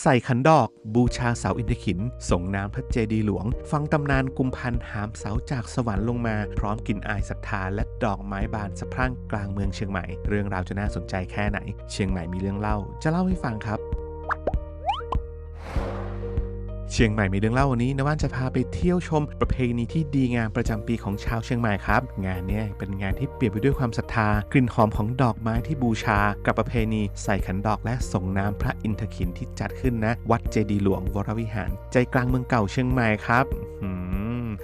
ใส่ขันดอก บูชาเสาอินทขิน ส่งน้ำพระเจดีย์หลวง ฟังตำนานกุมพันหามเสาจากสวรรค์ลงมา พร้อมกลิ่นอายศรัทธาและดอกไม้บานสะพรั่งกลางเมืองเชียงใหม่ เรื่องราวจะน่าสนใจแค่ไหน เชียงใหม่มีเรื่องเล่า จะเล่าให้ฟังครับ เชียงใหม่มีเรื่องเล่าวันนี้นว่านจะพาไปเที่ยวชมประเพณีที่ดีงามประจำปีของชาวเชียงใหม่ครับ งานนี้เป็นงานที่เปลี่ยนไปด้วยความศรัทธา กลิ่นหอมของดอกไม้ที่บูชา กับประเพณีใส่ขันดอกและส่งน้ำพระอินทขินที่จัดขึ้นนะ วัดเจดีหลวงวรวิหาร ใจกลางเมืองเก่าเชียงใหม่ครับอื้อ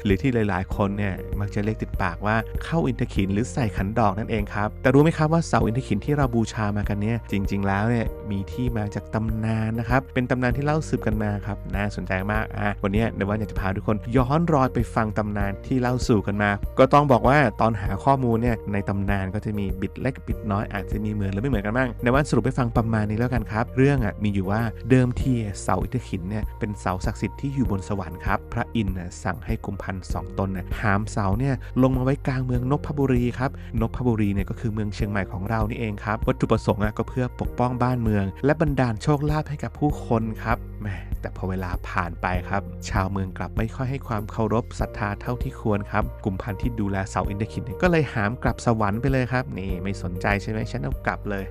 หรือที่หลาย ๆ คนเนี่ยมักจะเรียกติดปากว่าเข้าอินทขินหรือใส่ขันดอกนั่นเองครับ แต่รู้ไหมครับว่าเสาอินทขินที่เราบูชามากันเนี่ยจริง ๆ แล้วเนี่ยมีที่มาจากตำนานนะครับ เป็นตำนานที่เล่าสืบกันมาครับน่าสนใจมากอะวันนี้เดี๋ยวว่าอยากจะพาทุกคนย้อนรอยไปฟังตำนานที่เล่าสู่กันมา ก็ต้องบอกว่าตอนหาข้อมูลเนี่ยในตำนานก็จะมีบิดเล็กบิดน้อยอาจจะมีเหมือนหรือไม่เหมือนกันบ้างในวันสรุปไปฟังประมาณนี้แล้วกันครับ เรื่องอะมีอยู่ว่าเดิมทีเสาอินทขินเนี่ยเป็นเสาศักดิ์สิทธิ์ที่อยู่บนสวรรค์ครับพระ อินนะสั่งให้กุมพันธ์สองตนนะหามเสาเนี่ยลงมาไว้กลางเมืองนพบุรีครับนพบุรีเนี่ยก็คือเมืองเชียงใหม่ของเรานี่เองครับ วัตถุประสงค์อะก็เพื่อปกป้องบ้านเมือง และบันดาลโชคลาภให้กับผู้คนครับแมแต่พอเวลาผ่านไปครับ ชาวเมืองกลับไม่ค่อยให้ความเคารพศรัทธาเท่าที่ควรครับ กลุ่มพันธุ์ที่ดูแลเสาอินเดคินก็เลยหามกลับสวรรค์ไปเลยครับ นี่ไม่สนใจใช่ไหมฉันเอากลับเลย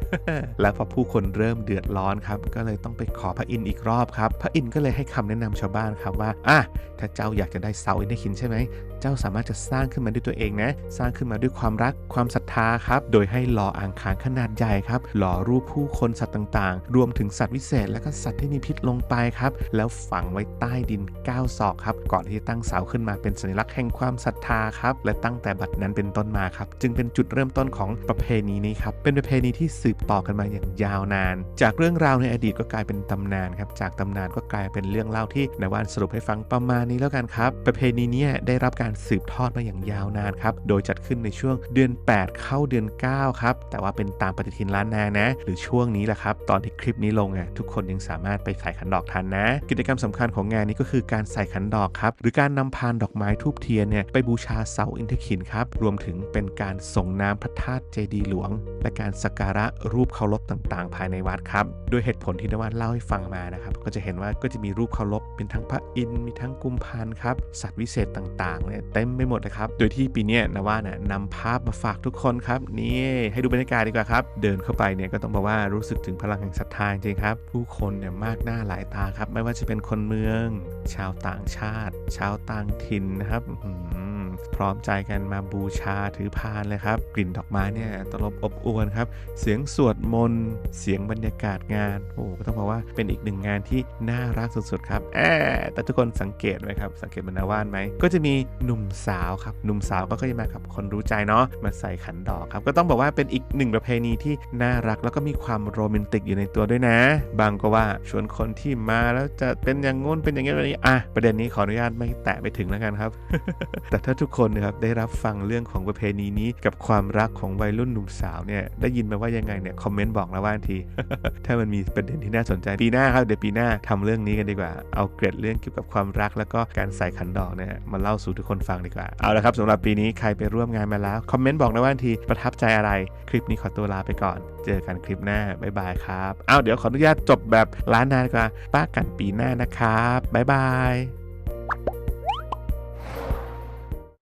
แล้วพอผู้คนเริ่มเดือดร้อนครับ ก็เลยต้องไปขอพระอินทร์อีกรอบครับ พระอินทร์ก็เลยให้คำแนะนำชาวบ้านครับว่าอะถ้าเจ้าอยากจะได้เสาอินเดคินใช่ไหม เจ้าสามารถจะสร้างขึ้นมาด้วยตัวเองนะ สร้างขึ้นมาด้วยความรักความศรัทธาครับ โดยให้หล่ออ่างขางขนาดใหญ่ครับ หล่อรูปผู้คนสัตว์ต่างๆ รวมถึงสัตว์วิเศษและก็สัตว์ที่มีพิษลงไปครับ แล้วฝังไว้ใต้ดิน9ศอกครับ ก่อนที่จะตั้งเสาขึ้นมาเป็นสัญลักษณ์แห่งความศรัทธาครับ และตั้งแต่บัดนั้นเป็นต้นมาครับ จึงเป็นจุดเริ่มต้นของประเพณีนี้ครับ เป็นประเพณีที่สืบต่อกันมาอย่างยาวนาน จากเรื่องราวในอดีตก็กลายเป็นตำนานครับ จากตำนานก็กลายเป็นเรื่องเล่าที่นายวันสรุปให้ฟังประมาณนี้แล้วกันครับ ประเพณีนี้ได้รับการสืบทอดมาอย่างยาวนานครับ โดยจัดขึ้นในช่วงเดือน 8 เข้าเดือน 9 ครับ แต่ว่าเป็นตามปฏิทินล้านนานะ หรือช่วงนี้แหละครับ ตอนที่คลิปนี้ลงอะทุกคนยังสามารถไปใส่ขันดอกทันนะ กิจกรรมสำคัญของงานนี้ก็คือการใส่ขันดอกครับ หรือการนำพานดอกไม้ทูบเทียนเนี่ยไปบูชาเสาอินทขินครับ รวมถึงเป็นการส่งน้ำพระธาตุเจดีหลวง และการสักการะรูปเคารพต่างๆ ภายในวัดครับโดยเหตุผลที่นวัดเล่าให้ฟังมานะครับ ก็จะเห็นว่าก็จะมีรูปเคารพเป็นทั้งพระอินทร์มีทั้งกุมภานครับสัตว์วิเศษต่างๆเนี่ยเต็มไปหมดนะครับโดยที่ปีนี้นว่าน่ะนำภาพมาฝากทุกคนครับนี่ให้ดูบรรยากาศดีกว่าครับ เดินเข้าไปเนี่ยก็ต้องบอกว่ารู้สึกถึงพลังแห่งศรัทธาจริงครับ ผู้คนเนี่ยมากหน้าหลายตาครับ ไม่ว่าจะเป็นคนเมือง ชาวต่างชาติ ชาวต่างถิ่นนะครับ พร้อมใจกันมาบูชาถือพานเลยครับ กลิ่นดอกไม้เนี่ยตลบอบอวนครับ เสียงสวดมนต์เสียงบรรยากาศงานโอ้ก็ต้องบอกว่าเป็นอีกหนึ่งงานที่น่ารักสุดๆครับแอบแต่ทุกคนสังเกตไหมครับ สังเกตบรรณาว่านไหมก็จะมีหนุ่มสาวครับหนุ่มสาวก็ก็จะมากับคนรู้ใจเนาะมาใส่ขันดอกครับ ก็ต้องบอกว่าเป็นอีกหนึ่งประเพณีที่น่ารักแล้วก็มีความโรแมนติกอยู่ในตัวด้วยนะ บางก็ว่าชวนคนที่มาแล้วจะเป็นอย่างงู้นเป็นอย่างนี้แบบนี้อะประเด็นนี้ขออนุญาตไม่แตะไปถึงแล้วกันครับ แต่ถ้าทุกคนนะครับได้รับฟังเรื่องของประเพณีนี้กับความรักของวัยรุ่นหนุ่มสาวเนี่ยได้ยินมาว่ายังไงเนี่ยคอมเมนต์บอกแล้วว่าทีถ้ามันมีประเด็นที่น่าสนใจปีหน้าครับเดี๋ยวปีหน้าทำเรื่องนี้กันดีกว่าเอาเกร็ดเรื่องเกี่ยวกับความรัก แล้วก็การใส่ขันดอกเนี่ยมาเล่าสู่ทุกคนฟังดีกว่าเอาละครับสำหรับปีนี้ใครไปร่วมงานมาแล้วคอมเมนต์บอกนะว่าทีประทับใจอะไรคลิปนี้ขอตัวลาไปก่อน เจอกันคลิปหน้าบ๊ายบายครับเอาวเดี๋ยวขออนุญาตจบแบบล้านนาดีกว่าป้ากันปีหน้านะครับบ๊ายบาย